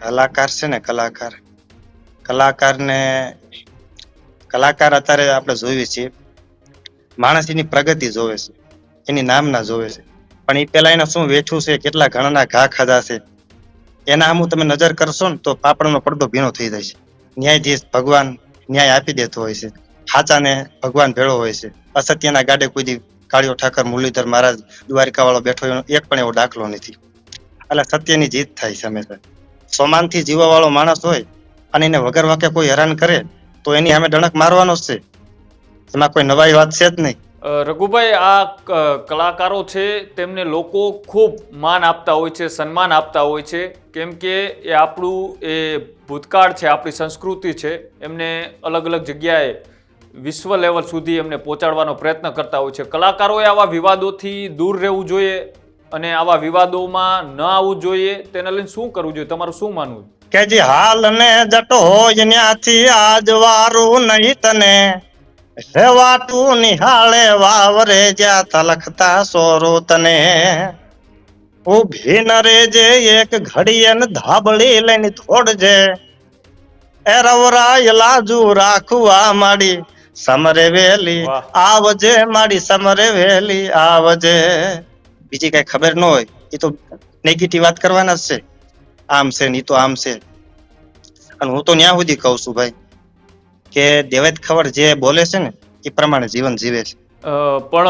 કલાકાર છે ને, કલાકાર. કલાકારને, કલાકાર અત્યારે આપણે જોઈએ છીએ. માણસ એની પ્રગતિ જોવે છે, એની નામના જોવે છે. પણ એ પેલા એને શું વેઠું છે, કેટલા ઘણાના ઘા ખાધા છે, એના આમું તમે નજર કરશો ને તો પાપડનો પડદો ભીનો થઈ જાય છે. ન્યાયાધીશ ભગવાન ન્યાય આપી દેતો હોય છે. સાચાને ભગવાન ભેળો હોય છે. અસત્યના ગાડે કોઈ કાળિયો ઠાકર, મુરલીધર મહારાજ દ્વારિકા વાળો બેઠો એક પણ એવો દાખલો નથી. એટલે સત્યની જીત થાય છે હંમેશા. સોમાનથી જીવવાવાળો માણસ હોય અને એને વગર વાકે કોઈ હેરાન કરે, તો એની સામે ડણક મારવાનો છે. એમાં કોઈ નવાઈ વાત છે જ નહીં. રઘુભાઈ, આ કલાકારો છે તેમને લોકો ખૂબ માન આપતા હોય છે, સન્માન આપતા હોય છે, કેમ કે એ આપણું એ ભૂતકાળ છે, આપણી સંસ્કૃતિ છે, એમને અલગ અલગ જગ્યાએ વિશ્વ લેવલ સુધી એમને પહોંચાડવાનો પ્રયત્ન કરતા હોય છે. કલાકારોએ આવા વિવાદોથી દૂર રહેવું જોઈએ અને આવા વિવાદોમાં ન આવવું જોઈએ તેને લઈને શું કરવું જોઈએ? તમારું શું માનવું? કે જે હાલ ને જટો હોય ન્યાથી આજ વારું નહીં તને. રેવાતું નિહાળે વાવરે જ્યાં તલખતા સોરો તને. ઊભી ન રેજે એક ઘડીએ ધાબળી લઈને થોડજે એ રવરાય લાજુ રાખવા માડી સમરે વેલી આવજે માડી સમરે વેલી આવજે. બીજી કઈ ખબર ન હોય એ તો નેગેટિવ વાત કરવાના જ છે. આમ છે ની તો આમ છે. અને હું તો ન્યા સુધી કહું છું ભાઈ કે દેવેદ ખબર જે બોલે છે ને એ પ્રમાણે જીવન જીવે છે. પણ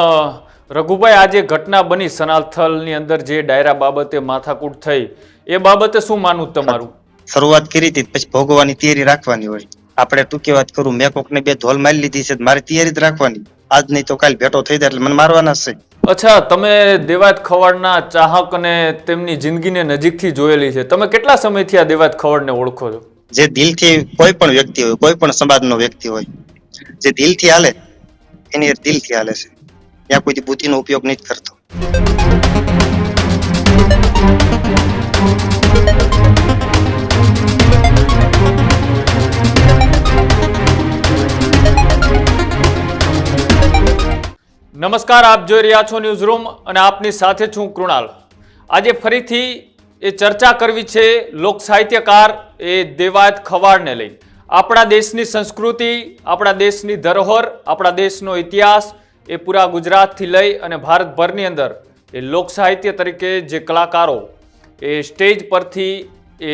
રઘુભાઈ આજે ઘટના બની સનાથલની અંદર જે ડાયરા બાબતે માથાકૂટ થઈ એ બાબતે શું માનવું તમારું? શરૂઆત કરી હતી પછી ભોગવવાની તૈયારી રાખવાની હોય. આપણે ટૂંકી વાત કરું મેં કોકને બે ધોલ મારી લીધી છે મારી તૈયારી જ રાખવાની. આજ નહીં તો કાલ ભેટો થઈ જાય એટલે મને મારવાના છે. અચ્છા તમે દેવાત ખવડના ચાહક અને તેમની જિંદગીને નજીકથી જોયેલી છે. તમે કેટલા સમયથી આ દેવાત ખવડને ઓળખો છો? જે દિલથી કોઈ પણ વ્યક્તિ હોય કોઈ પણ સમાજનો વ્યક્તિ હોય જે દિલથી હાલે એની દિલથી હાલે છે. ત્યાં કોઈ બુદ્ધિનો ઉપયોગ નથી કરતો. નમસ્કાર, આપ જોઈ રહ્યા છો ન્યૂઝ રૂમ અને આપની સાથે છું કૃણાલ. આજે ફરીથી એ ચર્ચા કરવી છે લોક સાહિત્યકાર એ દેવાયત ખવાડને લઈ. આપણા દેશની સંસ્કૃતિ, આપણા દેશની ધરોહર, આપણા દેશનો ઇતિહાસ એ પૂરા ગુજરાતથી લઈ અને ભારતભરની અંદર એ લોક સાહિત્ય તરીકે જે કલાકારો એ સ્ટેજ પરથી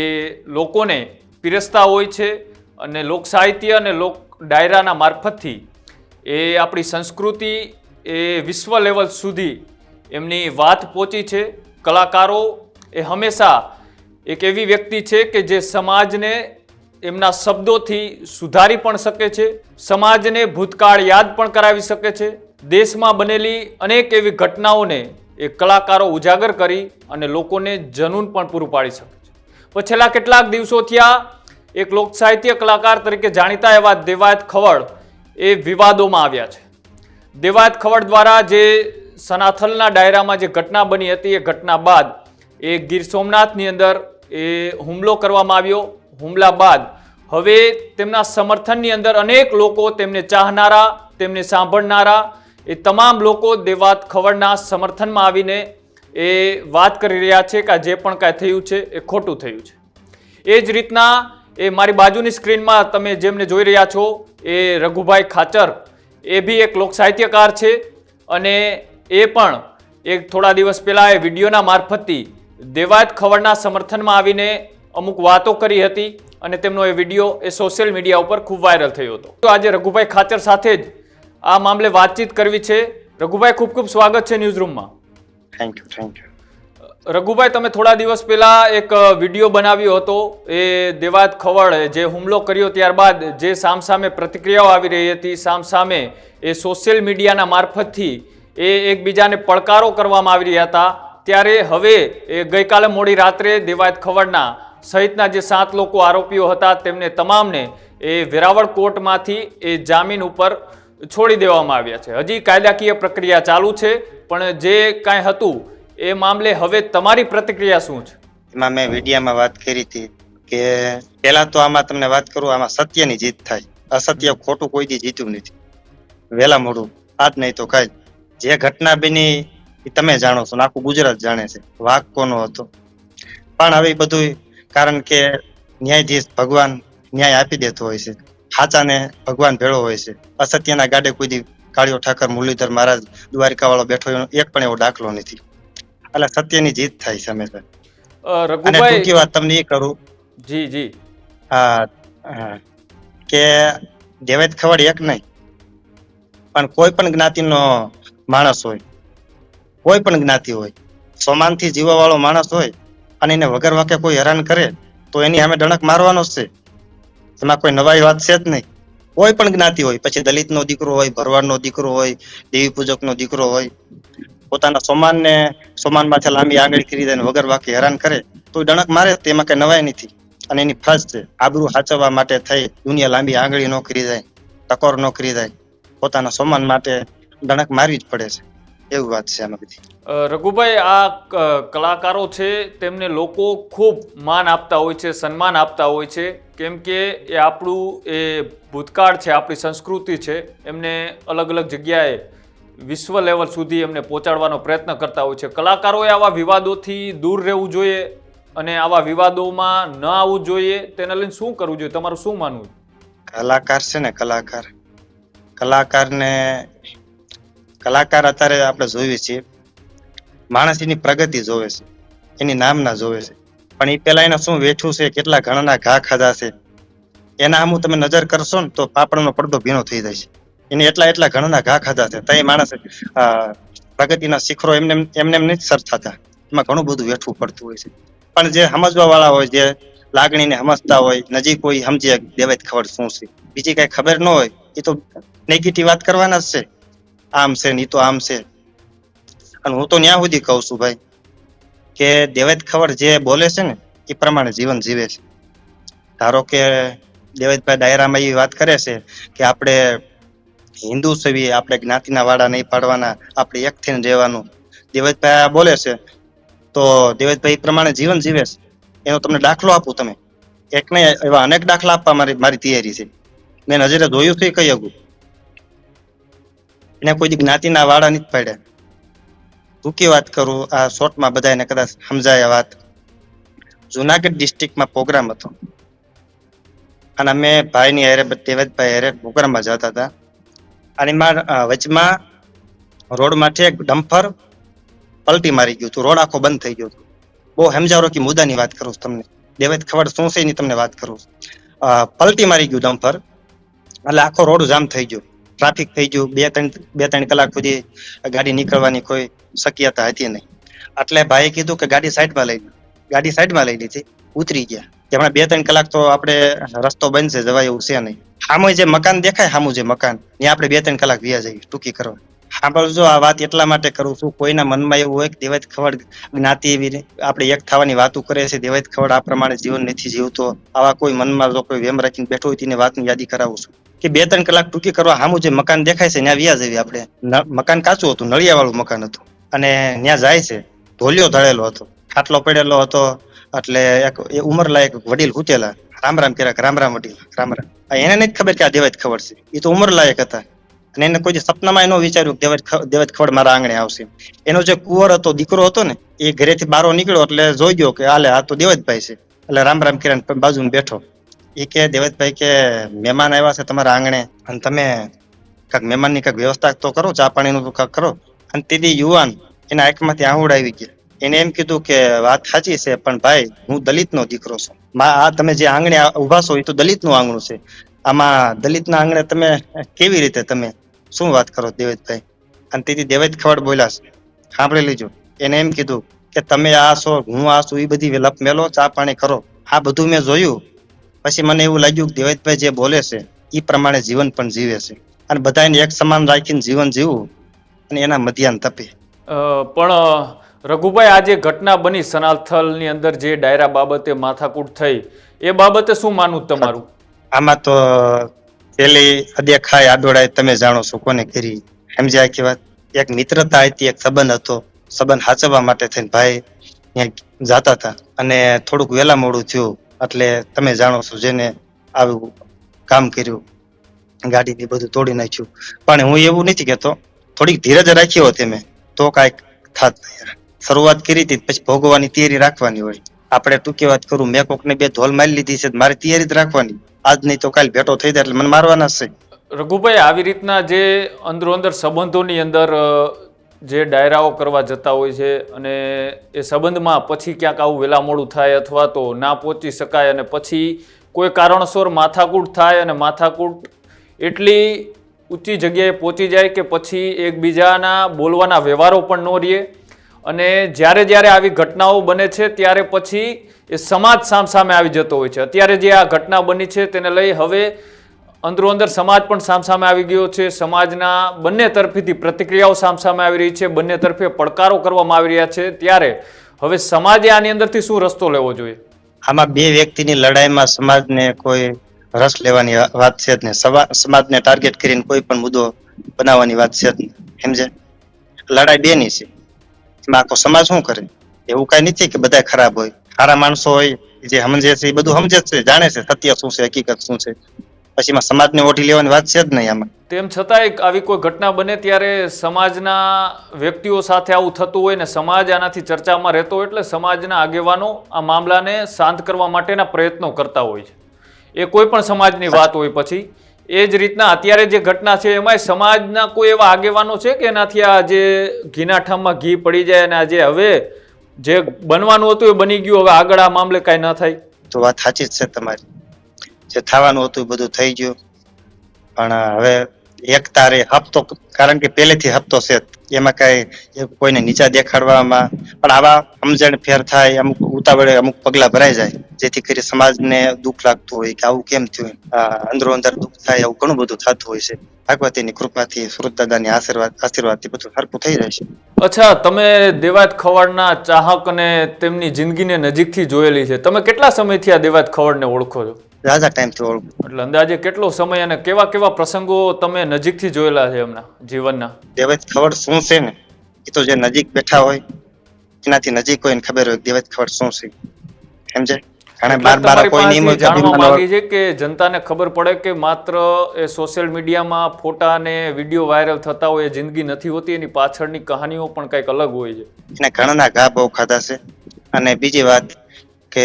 એ લોકોને પીરસતા હોય છે અને લોક સાહિત્ય અને લોક ડાયરાના મારફતથી એ આપણી સંસ્કૃતિ એ વિશ્વ લેવલ સુધી એમની વાત પહોંચી છે. કલાકારો એ હંમેશા એક એવી વ્યક્તિ છે કે જે સમાજને એમના શબ્દોથી સુધારી પણ શકે છે, સમાજને ભૂતકાળ યાદ પણ કરાવી શકે છે. દેશમાં બનેલી અનેક એવી ઘટનાઓને એ કલાકારો ઉજાગર કરી અને લોકોને જનૂન પણ પૂરું પાડી શકે છે. પણ છેલ્લા કેટલાક દિવસોથી આ એક લોક સાહિત્ય કલાકાર તરીકે જાણીતા એવા દેવાયત ખવડ એ વિવાદોમાં આવ્યા છે. દેવાયત ખવડ દ્વારા જે સનાથલના ડાયરામાં જે ઘટના બની હતી, એ ઘટના બાદ એ ગીર સોમનાથની અંદર એ હુમલો કરવામાં આવ્યો. હુમલા બાદ હવે તેમના સમર્થનની અંદર અનેક લોકો તેમને ચાહનારા, તેમને સાંભળનારા, એ તમામ લોકો દેવાત ખવડના સમર્થનમાં આવીને એ વાત કરી રહ્યા છે કે જે પણ કાંઈ થયું છે, એ ખોટું થયું છે. એ જ રીતના એ મારી બાજુની સ્ક્રીનમાં તમે જેમને જોઈ રહ્યા છો, એ રઘુભાઈ ખાચર એ બી એક લોક સાહિત્યકાર છે અને એ પણ એક થોડા દિવસ પહેલાં એ વિડીયોના મારફતથી દેવાયત ખવડના સમર્થનમાં આવીને અમુક વાતો કરી હતી અને તેમનો એ વીડિયો એ સોશિયલ મીડિયા ઉપર ખૂબ વાયરલ થયો હતો. તો આજે રઘુભાઈ ખાચર સાથે જ આ મામલે વાતચીત કરવી છે. રઘુભાઈ, ખૂબ ખૂબ સ્વાગત છે ન્યૂઝ રૂમમાં thank you thank you Raghubhai, તમે થોડા દિવસ પહેલા એક વીડિયો બનાવ્યો હતો. એ દેવાત ખવડ જે હુમલો કર્યો ત્યારબાદ જે સામસામે પ્રતિક્રિયાઓ આવી રહી હતી, સામસામે એ સોશિયલ મીડિયાના મારફતથી એ એકબીજાને પડકારો કરવામાં આવી રહ્યા હતા. ત્યારે હવે એ ગઈકાલે મોડી રાત્રે દેવાયત ખવડના સહિતના જે સાત લોકો આરોપીઓ હતા, તેમને તમામને એ વેરાવળ કોર્ટમાંથી એ જામીન ઉપર છોડી દેવામાં આવ્યા છે. હજી કાયદાકીય પ્રક્રિયા ચાલુ છે, પણ જે કાંઈ હતું એ મામલે હવે તમારી પ્રતિક્રિયા શું છે? એમાં મેં વિડીયામાં વાત કરી હતી કે પેલા તો આમાં તમને વાત કરું, આમાં સત્યની જીત થાય. અસત્ય ખોટું કોઈ દી જીત્યું નથી. વેલા મોડું આજ નહીં તો કાંઈ. જે ઘટના બની એ તમે જાણો છો આખું ગુજરાત જાણે છે. વાક કોનો હતો? પણ હવે બધું કારણ કે ન્યાયાધીશ ભગવાન ન્યાય આપી દેતો હોય છે. સાચાને ભગવાન ભેળો હોય છે. અસત્યના ગાડે કોઈ દી કાળિયો ઠાકર, મુરલીધર મહારાજ દ્વારિકા વાળો બેઠો એક પણ એવો દાખલો નથી. એટલે સત્યની જીત થાય છે હંમેશા. અને ટૂંકી વાત તમને એ કરું. જી જી. હા કે દેવેદ ખવડ એક નહીં પણ કોઈ પણ જ્ઞાતિનો માણસ હોય કોઈ પણ જ્ઞાતિ હોય સમાનથી જીવવા વાળો માણસ હોય અને એને વગર વાકે કોઈ હેરાન કરે તો એની સામે ડણક મારવાનો છે. એમાં કોઈ નવાઈ વાત છે જ નહીં. કોઈ પણ જ્ઞાતિ હોય પછી દલિતનો દીકરો હોય ભરવાડનો દીકરો હોય દેવી પૂજકનો દીકરો હોય પોતાના સોમાનને સોમાન માથે લાંબી આંગળી કરી દે વગર વાકે હેરાન કરે, તો ડણક મારે તેમાં કઈ નવાઈ નથી. અને એની ફરજ છે, આબરૂ સાચવવા માટે થઈ દુનિયા લાંબી આંગળી ન કરી જાય ટકોર ન કરી જાય પોતાના સોમાન માટે ડણક મારવી જ પડે છે. એવું વાત છે આમાં બધી. રઘુભાઈ, આ કલાકારો છે, તેમને લોકો ખૂબ માન આપતા હોય છે, સન્માન આપતા હોય છે. કેમ કે એ આપણું એ ભૂતકાળ છે, આપણી સંસ્કૃતિ છે. એમને અલગ અલગ જગ્યાએ વિશ્વ લેવલ સુધી એમને પહોંચાડવાનો પ્રયત્ન કરતા હોય છે. કલાકારોએ આવા વિવાદોથી દૂર રહેવું જોઈએ અને આવા વિવાદોમાં ન આવવું જોઈએ, તેને લઈને શું કરવું જોઈએ? તમારું શું માનવું? કલાકાર છે ને, કલાકાર. કલાકારને, કલાકાર અત્યારે આપણે જોઈએ છીએ. માણસ એની પ્રગતિ જોવે છે. એની નામના જોવે છે. પણ એ પેલા એને શું વેઠું છે, કેટલા ઘણાના ઘા ખાધા છે? એના આમ તમે નજર કરશો ને તો પાપડનો પડદો ભીનો થઈ જાય છે. એને એટલા એટલા ઘણાના ઘા ખાધા છે. તઈ માણસ પ્રગતિના શિખરો એમને એમ- એમને એમ નથી સર થતા એમાં ઘણું બધું વેઠવું પડતું હોય છે. પણ જે સમજવા વાળા હોય, જે લાગણીને સમજતા હોય, નજીક કોઈ સમજે દેવાય ખબર શું છે. બીજી કઈ ખબર ન હોય, એ તો નેગેટિવ વાત કરવાના જ છે. આમ છે ને તો આમ છે. અને હું તો ન્યા સુધી કહું છું ભાઈ, કે દેવેદ ખબર જે બોલે છે ને, એ પ્રમાણે જીવન જીવે છે. ધારો કે દેવેદભાઈ ડાયરામાં એવી વાત કરે છે કે આપણે હિન્દુ છીએ આપણે જ્ઞાતિના વાળા નહીં પાડવાના, આપણે એક થઈને રહેવાનું. દેવજભાઈ આ બોલે છે, તો દેવજભાઈ પ્રમાણે જીવન જીવે છે. એનો તમને દાખલો આપું તમે. એક નહીં એવા અનેક દાખલા આપવા મારી મારી તૈયારી છે. મેં નજરે જોયું છે કઈ અગું. એને કોઈ જ્ઞાતિના વાળા નથી પાડ્યા. ટૂંકી વાત કરું, આ શોર્ટમાં બધાને કદાચ સમજાય વાત. જુનાગઢ ડિસ્ટ્રિક્ટમાં પ્રોગ્રામ હતો. અને અમે ભાઈની હેરે, દેવજભાઈ હેરે પ્રોગ્રામમાં જતા હતા. એમાં વચમાં વચમાં રોડમાંથી એક ડમ્પર પલટી મારી ગયું હતું. રોડ આખો બંધ થઈ ગયો હતો. બહુ સમજાવો કે મુદ્દાની વાત કરું તમને. દેવેદ ખબર શું છે એની તમને વાત કરું પલટી મારી ગયું ડમ્પર એટલે આખો રોડ જામ થઈ ગયો. ટ્રાફિક થઈ ગયું. બે ત્રણ બે ત્રણ કલાક સુધી ગાડી નીકળવાની કોઈ શક્યતા હતી નહીં. એટલે ભાઈએ કીધું કે ગાડી સાઈડમાં લઈ ગાડી સાઈડમાં લઈ લીધી. ઉતરી ગયા. હમણાં બે ત્રણ કલાક તો આપણે રસ્તો છે જવાય એવું છે નહીં. સામે જે મકાન દેખાય સામું જે મકાન, ત્યાં આપણે બે ત્રણ કલાક વ્યા જઈએ, ટૂંકી કરવા સાંભળજો, આ વાત એટલા માટે કરું છું, કોઈના મનમાં એવું હોય કે દેવાત ખવડ જ્ઞાતિ એવી આપણે એક થવાની વાતો કરે છે દેવાય ખવડ આ પ્રમાણે જીવન નથી જીવતો. આવા કોઈ મનમાં જો કોઈ વેમ રાખીને બેઠો હોય, તેની વાતની યાદી કરાવું છું. કે બે ત્રણ કલાક ટૂંકી કરવા સામું જે મકાન દેખાય છે, ત્યાં વ્યા જઈએ આપણે. મકાન કાચું હતું નળિયા વાળું મકાન હતું. અને ત્યાં જાય છે, ઢોલિયો ધળેલો હતો, ખાટલો પડેલો હતો એટલે એક એ ઉંમરલાયક વડીલ હુતેલા. રામ રામ કર્યા રામ રામ વડીલ, રામ રામ. એને નથી ખબર કે આ દેવાજ ખબર છે. એ તો ઉંમરલાયક હતા. અને એને કોઈ સપનામાં એનો વિચાર્યું દેવાજ દેવાય ખબર મારા આંગણે આવશે. એનો જે કુંવર હતો, દીકરો હતો ને, એ ઘરેથી બારો નીકળ્યો એટલે જોઈ ગયો કે હાલે આ તો દેવાજભાઈ છે. એટલે રામ રામ કિરણ બાજુ બેઠો. એ કે દેવતભાઈ કે, મહેમાન આવ્યા છે તમારા આંગણે. અને તમે કાંક મહેમાનની કાંઈક વ્યવસ્થા તો કરો, ચા પાણીનું કાંક કરો. અને તેથી યુવાન એના આંખમાંથી આહુડ આવી ગયા. એને એમ કીધું કે વાત સાચી છે, પણ ભાઈ, હું દલિતનો દીકરો છું. આ તમે જે આંગણે ઊભા છો એ તો દલિતનું આંગણું છે. આમાં દલિતના આંગણે તમે કેવી રીતે તમે શું વાત કરો દેવેદભાઈ? અને તેથી દેવેદ ખવડ બોલ્યા છે. સાંભળી લેજો. એને એમ કીધું કે તમે આ છો, હું આ છું એ બધી લપ મેલો, ચા પાણી કરો. આ બધું મેં જોયું. પછી મને એવું લાગ્યું કે દેવેદભાઈ જે બોલે છે એ પ્રમાણે જીવન પણ જીવે છે. અને બધાને એક સમાન રાખીને જીવન જીવવું અને એના મધ્યાન તપે. પણ રઘુભાઈ આ જે ઘટના બની સનાથલની અંદર જે ડાયરા બાબતે માથાકૂટ થઈ. એ બાબતે શું માનવું તમારું? આમાં તો પેલી અદેખાય આડોળાય તમે જાણો છો કોને કરી. સમજ્યા કે વાત. એક મિત્રતા હતી, એક સંબંધ હતો. સંબંધ સાચવવા માટે થઈને ભાઈ ત્યાં જાતા હતા. અને થોડુંક વહેલા મોડું થયું. એટલે તમે જાણો છો જેને આવું કામ કર્યું. ગાડીની બધું તોડી નાખ્યું. પણ હું એવું નથી કહેતો. થોડીક ધીરજ રાખી હોત મેં તો કાંઈક થાત નહીં. શરૂઆત કરી હતી, પછી ભોગવવાની તૈયારી રાખવાની હોય. આપણે ટૂંકી વાત કરું, મેં કોકને બે ધોલ મારી લીધી છે, મારી તૈયારી જ રાખવાની. આજ નહીં તો કાલ ભેટો થઈ જાય, એટલે મને મારવાના છે. રઘુભાઈ, આવી રીતના જે અંદરો અંદર સંબંધોની અંદર જે ડાયરાઓ કરવા જતા હોય છે અને એ સંબંધમાં પછી ક્યાંક આવું વેલા મોડું થાય અથવા તો ના પહોંચી શકાય અને પછી કોઈ કારણસર માથાકૂટ થાય અને માથાકૂટ એટલી ઊંચી જગ્યાએ પહોંચી જાય કે પછી એકબીજાના બોલવાના વ્યવહારો પણ ન રહે. અને જ્યારે જ્યારે આવી ઘટનાઓ બને છે, ત્યારે પછી એ સમાજ સામ સામે આવી જતો હોય છે. અત્યારે જે આ ઘટના બની છે, તેને લઈ હવે અંદરો અંદર સમાજ પણ સામસામે આવી ગયો છે. સમાજના બંને તરફેથી પ્રતિક્રિયાઓ સામસામે આવી રહી છે, બંને તરફે પડકારો કરવામાં આવી રહ્યા છે. ત્યારે હવે સમાજે આની અંદરથી શું રસ્તો લેવો જોઈએ? આમાં બે વ્યક્તિની લડાઈમાં સમાજને કોઈ રસ લેવાની વાત છે જ સવા- સમાજને ટાર્ગેટ કરીને કોઈ પણ મુદ્દો બનાવવાની વાત છે જ નહીં. સમજે લડાઈ બેની છે. આખો સમાજ શું કરે? એવું કઈ નથી કે બધા ખરાબ હોય. સારા માણસો હોય જે સમજે છે, એ બધું સમજે છે, જાણે છે, સત્ય શું છે, હકીકત શું છે. પછી એમાં સમાજને ઓઢી લેવાની વાત છે જ નહીં આમાં. તેમ છતાંય આવી કોઈ ઘટના બને ત્યારે સમાજના વ્યક્તિઓ સાથે આવું થતું હોય ને સમાજ આનાથી ચર્ચામાં રહેતો હોય એટલે સમાજના આગેવાનો આ મામલાને શાંત કરવા માટેના પ્રયત્નો કરતા હોય છે. એ કોઈ પણ સમાજની વાત હોય પછી એ જ રીતના અત્યારે જે ઘટના છે એમાંય સમાજના કોઈ એવા આગેવાનો છે કે એનાથી આ જે ઘીના ઘી પડી જાય અને આ જે હવે જે બનવાનું હતું એ બની ગયું, હવે આગળ આ મામલે કાંઈ ન થાય? તો વાત સાચી જ છે તમારી. જે થવાનું હતું એ બધું થઈ ગયું. પણ હવે એક તારે હપ્તો, કારણ કે પહેલેથી હપ્તો છે જ. એમાં કઈ કોઈને નીચા દેખાડવામાં, પણ આવા સમજણ ફેર થાય, અમુક ઉતાવળે અમુક પગલા ભરાઈ જાય, જેથી કરી સમાજને દુઃખ લાગતું હોય કે આવું કેમ થયું અંદરો અંદર દુઃખ થાય આવું ઘણું બધું થતું હોય છે. ભાગવતીની કૃપાથી, સુરત દાદાની આશીર્વાદ, આશીર્વાદથી બધું સરખું થઈ જાય છે. અચ્છા, તમે દેવાત ખવડના ચાહક અને તેમની જિંદગીને નજીકથી જોયેલી છે. તમે કેટલા સમયથી આ દેવાત ખવડને ઓળખો છો? રાજા ટાઈમથી ઓળખું. એટલે અંદાજે કેટલો સમય અને કેવા કેવા પ્રસંગો તમે નજીકથી જોયેલા છે એમના જીવનના? દેવત ખબર શું છે ને? એ તો જે નજીક બેઠા હોય એનાથી નજીક હોય ને ખબર હોય દેવત ખબર શું છે? સમજે કારણ બાર બાર કોઈ નિયમ પાસેથી હોય કે જાણવા માંગી છે કે જનતાને ખબર પડે કે માત્ર એ સોશિયલ મીડિયામાં ફોટા અને વીડિયો વાયરલ થતા હોય એ જિંદગી નથી હોતી એની પાછળની કહાનીઓ પણ કંઈક અલગ હોય છે? એને ઘણાના ઘા બહુ ખાધા છે. અને બીજી વાત કે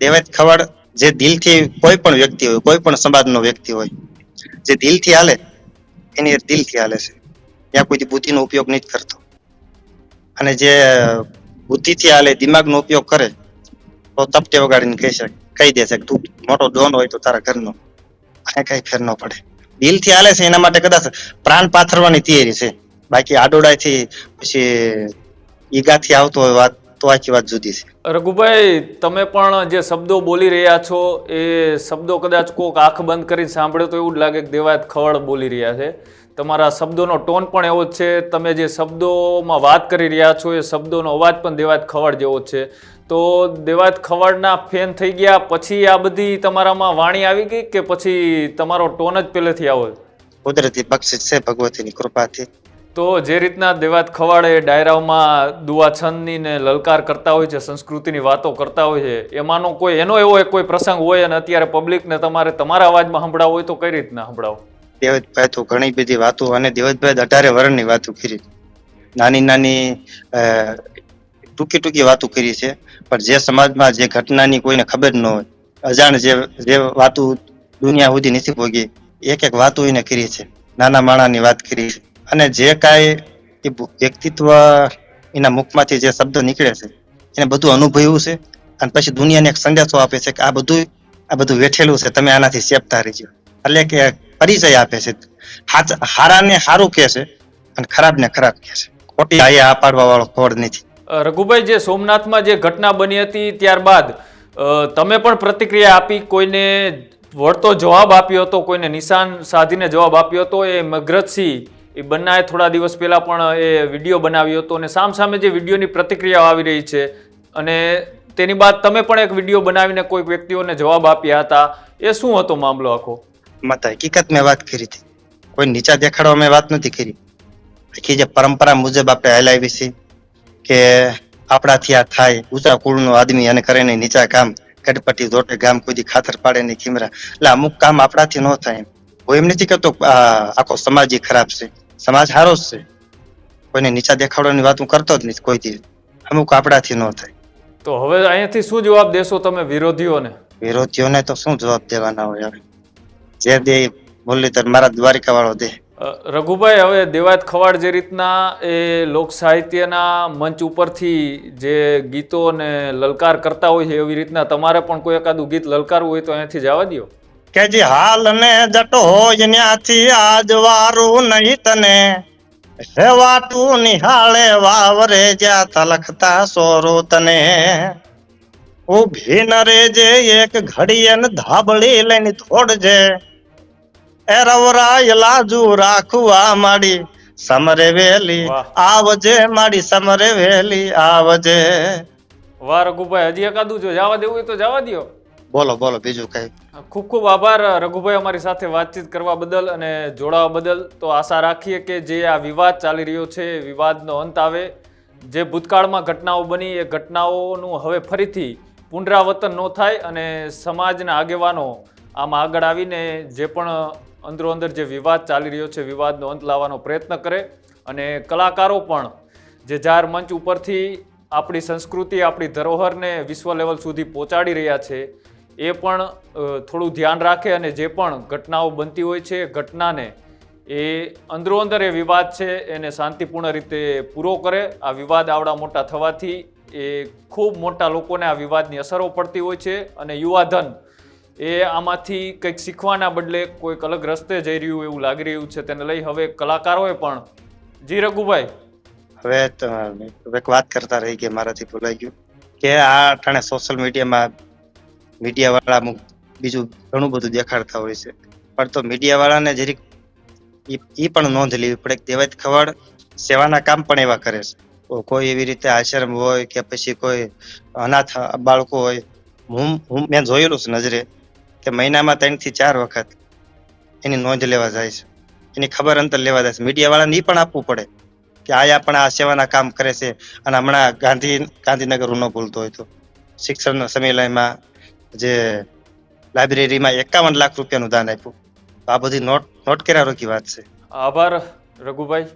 દેવેજ ખવડ જે દિલથી કોઈ પણ વ્યક્તિ હોય, કોઈ પણ સમાજનો વ્યક્તિ હોય, જે દિલથી હાલે, એની દિલથી હાલે છે. ત્યાં કોઈ બુદ્ધિનો ઉપયોગ નથી કરતો. અને જે બુદ્ધિથી હાલે, દિમાગનો ઉપયોગ કરે, તો તપટે વગાડીને કહી શકે, કહી દેશે તું મોટો ડોન હોય તો તારા ઘરનો અને કઈ ફેર ન પડે. દિલથી હાલે છે એના માટે કદાચ પ્રાણ પાથરવાની તૈયારી છે. બાકી આડોડાથી પછી ઈગાથી આવતો હોય વાત તો આખી વાત જુદી છે. રઘુભાઈ તમે પણ જે શબ્દો બોલી રહ્યા છો એ શબ્દો કદાચ કોક આંખ બંધ કરીને સાંભળે તો એવું જ લાગે કે દેવાયત ખવડ બોલી રહ્યા છે. તમારા શબ્દોનો ટોન પણ એવો જ છે. તમે જે શબ્દોમાં વાત કરી રહ્યા છો એ શબ્દોનો અવાજ પણ દેવાયત ખવડ જેવો છે. તો દેવાયત ખવડના ફેન થઈ ગયા પછી આ બધી તમારામાં વાણી આવી ગઈ કે પછી તમારો ટોન જ પહેલેથી આવો કુદરતી બક્ષિસ છે ભગવતીની કૃપાથી. તો જે રીતના દેવાત ખવાડે, ડાયરાઓમાં દુઆ છંદની ને લલકાર કરતા હોય છે, સંસ્કૃતિની વાતો કરતા હોય છે, એમાંનો કોઈ, એનો એવો એક કોઈ પ્રસંગ હોય અને અત્યારે પબ્લિકને તમારે તમારા અવાજમાં સંભળાવો હોય તો કઈ રીતના સંભળાવો? દેવતભાઈ તો ઘણી બધી વાતો અને દેવતભાઈ અઢારે વર્ષની વાતો કરી. નાની નાની ટૂંકી ટૂંકી વાતો કરી છે, પણ જે સમાજમાં જે ઘટનાની કોઈને ખબર ન હોય, અજાણ જે જે વાતો દુનિયા સુધી નથી ભોગી એક એક વાતો એને કરી છે, નાના માણાની વાત કરી છે. અને જે કાંઈ એ વ્યક્તિત્વ એના મુખમાંથી જે શબ્દ નીકળે છે, એને બધું અનુભવ્યું છે અને પછી દુનિયાને એક સંદેશો આપે છે કે આ બધું આ બધું વેઠેલું છે, તમે આનાથી સેફતા રહીજો એટલે કે પરિચય આપે છે. હારાને હારું કહે છે અને ખરાબને ખરાબ કહે છે. ખોટી આયા આ પાડવા વાળો ખોડ નથી. રઘુભાઈ, જે સોમનાથમાં જે ઘટના બની હતી ત્યારબાદ તમે પણ પ્રતિક્રિયા આપી, કોઈને વળતો જવાબ આપ્યો હતો, કોઈને નિશાન સાધીને જવાબ આપ્યો હતો, એ મગરજસિંહ એ બંનાએ થોડા દિવસ પહેલાં પણ એ વીડિયો બનાવ્યો હતો અને સામસામે જે વિડીયોની પ્રતિક્રિયાઓ આવી રહી છે અને તેની બાદ તમે પણ એક વીડિયો બનાવીને કોઈક વ્યક્તિઓને જવાબ આપ્યા હતા. એ શું હતો મામલો આખો? મત, હકીકત મેં વાત કરી હતી. કોઈ નીચા દેખાડવા મેં વાત નથી કરી. આખી જે પરંપરા મુજબ આપણે હલાવી છે કે આપણાથી આ થાય, ઊંચા કુળનો આદમી અને કરે નહીં નીચા કામ કટપટી દોટે ગામ કોઈ ખાતર પાડે નહીં, ખીમરા. એટલે અમુક કામ આપણાથી ન થાય હું એમ નથી કહેતો આખો સમાજ ખરાબ છે. સમાજ સારો જ છે. કોઈને નીચા દેખાડવાની વાત હું કરતો જ નથી કોઈ દી અમુક આપણાથી ન થાય. તો હવે અહીંયાથી શું જવાબ દેશો તમે વિરોધીઓને? વિરોધીઓને તો શું જવાબ દેવાના હોય હવે? જે દે મુરલીધર મારા દ્વારિકા વાળો દે રઘુભાઈ હવે દેવાત ખવાડ જે રીતના એ લોક સાહિત્યના મંચ ઉપરથી જે ગીતો અને લલકાર કરતા હોય છે એવી રીતના તમારે પણ કોઈ એકાદું ગીત લલકારવું હોય તો અહીંયાથી જવા દો કે જે હાલ ને જટો હોય ન્યાથી આજ વારું નહીં તને. હેવાતું નિહાળે વાવરે જ્યાં તલખતા સોરો તને. ઊભી ન રેજે એક ઘડી ને ધાબળી લઈને થોડજે એ રવરાય લાજુ રાખવા માડી સમરે વેલી આવજે માડી સમરે વેલી આવજે. વાર રઘુભાઈ હજી એકાદું જો જવા દેવું તો જવા દો બોલો બોલો, બીજું કઈ. ખૂબ ખૂબ આભાર, રઘુભાઈ, અમારી સાથે વાતચીત કરવા બદલ અને જોડાવા બદલ. તો આશા રાખીએ કે જે આ વિવાદ ચાલી રહ્યો છે વિવાદનો અંત આવે. જે ભૂતકાળમાં ઘટનાઓ બની, એ ઘટનાઓનું હવે ફરીથી પુનરાવર્તન ન થાય અને સમાજના આગેવાનો આમાં આગળ આવીને જે પણ અંદરો અંદર જે વિવાદ ચાલી રહ્યો છે, વિવાદનો અંત લાવવાનો પ્રયત્ન કરે. અને કલાકારો પણ જે જાહેર મંચ ઉપરથી આપણી સંસ્કૃતિ, આપણી ધરોહરને વિશ્વ લેવલ સુધી પહોંચાડી રહ્યા છે એ પણ થોડું ધ્યાન રાખે અને જે પણ ઘટનાઓ બનતી હોય છે ઘટનાને એ અંદરો અંદર એ વિવાદ છે એને શાંતિપૂર્ણ રીતે પૂરો કરે. આ વિવાદ આવડા મોટા થવાથી એ ખૂબ મોટા લોકોને આ વિવાદની અસરો પડતી હોય છે અને યુવાધન એ આમાંથી કંઈક શીખવાના બદલે કોઈક અલગ રસ્તે જઈ રહ્યું એવું લાગી રહ્યું છે. તેને લઈ હવે કલાકારોએ પણ, જી રઘુભાઈ. હવે એક વાત કરતા રહી કે મારાથી ભૂલાઈ ગયું કે આ અટાણે સોશિયલ મીડિયામાં મીડિયા વાળા અમુક બીજું ઘણું બધું દેખાડતા હોય છે. પણ તો મીડિયા વાળાને જરીક ઈ પણ નોંધ લેવી પડે કે દેવાય ખવડ સેવાના કામ પણ એવા કરે છે. કોઈ એવી રીતે આશ્રમ હોય કે પછી કોઈ અનાથ બાળકો હોય. હું હું, મેં જોયેલું છે નજરે કે મહિનામાં ત્રણથી ચાર વખત એની નોંધ લેવા જાય છે. એની ખબર અંતર લેવા જાય છે. મીડિયા વાળાને ઈ પણ આપવું પડે કે આયા પણ આ સેવાના કામ કરે છે અને હમણાં ગાંધી ગાંધીનગર હું ન ભૂલતો હોય તો. શિક્ષણના સમયલયમાં જે લાઇબ્રેરીમાં એકાવન લાખ રૂપિયાનું દાન આપ્યું. આ બધી નોટ નોટ કર્યા રોકી વાત છે. આભાર, રઘુભાઈ.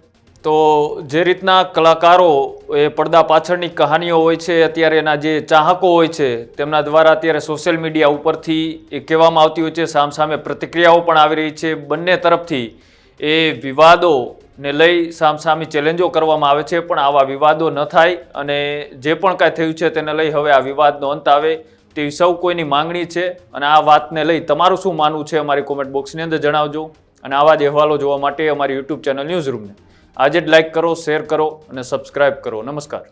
તો જે રીતના કલાકારો, એ પડદા પાછળની કહાનીઓ હોય છે, અત્યારે એના જે ચાહકો હોય છે, તેમના દ્વારા અત્યારે સોશિયલ મીડિયા ઉપરથી એ કહેવામાં આવતી હોય છે, સામસામે પ્રતિક્રિયાઓ પણ આવી રહી છે. બંને તરફથી એ વિવાદોને લઈ સામસામી ચેલેન્જો કરવામાં આવે છે, પણ આવા વિવાદો ન થાય અને જે પણ કાંઈ થયું છે તેને લઈ હવે આ વિવાદનો અંત આવે. તેવી સૌ કોઈની માંગણી છે અને આ વાતને લઈ તમારું શું માનવું છે અમારી કોમેન્ટ બોક્સની અંદર જણાવજો અને આવા જ અહેવાલો જોવા માટે અમારી યુટ્યુબ ચેનલ ન્યૂઝ રૂમને આજે જ લાઈક કરો શેર કરો અને સબસ્ક્રાઇબ કરો. નમસ્કાર.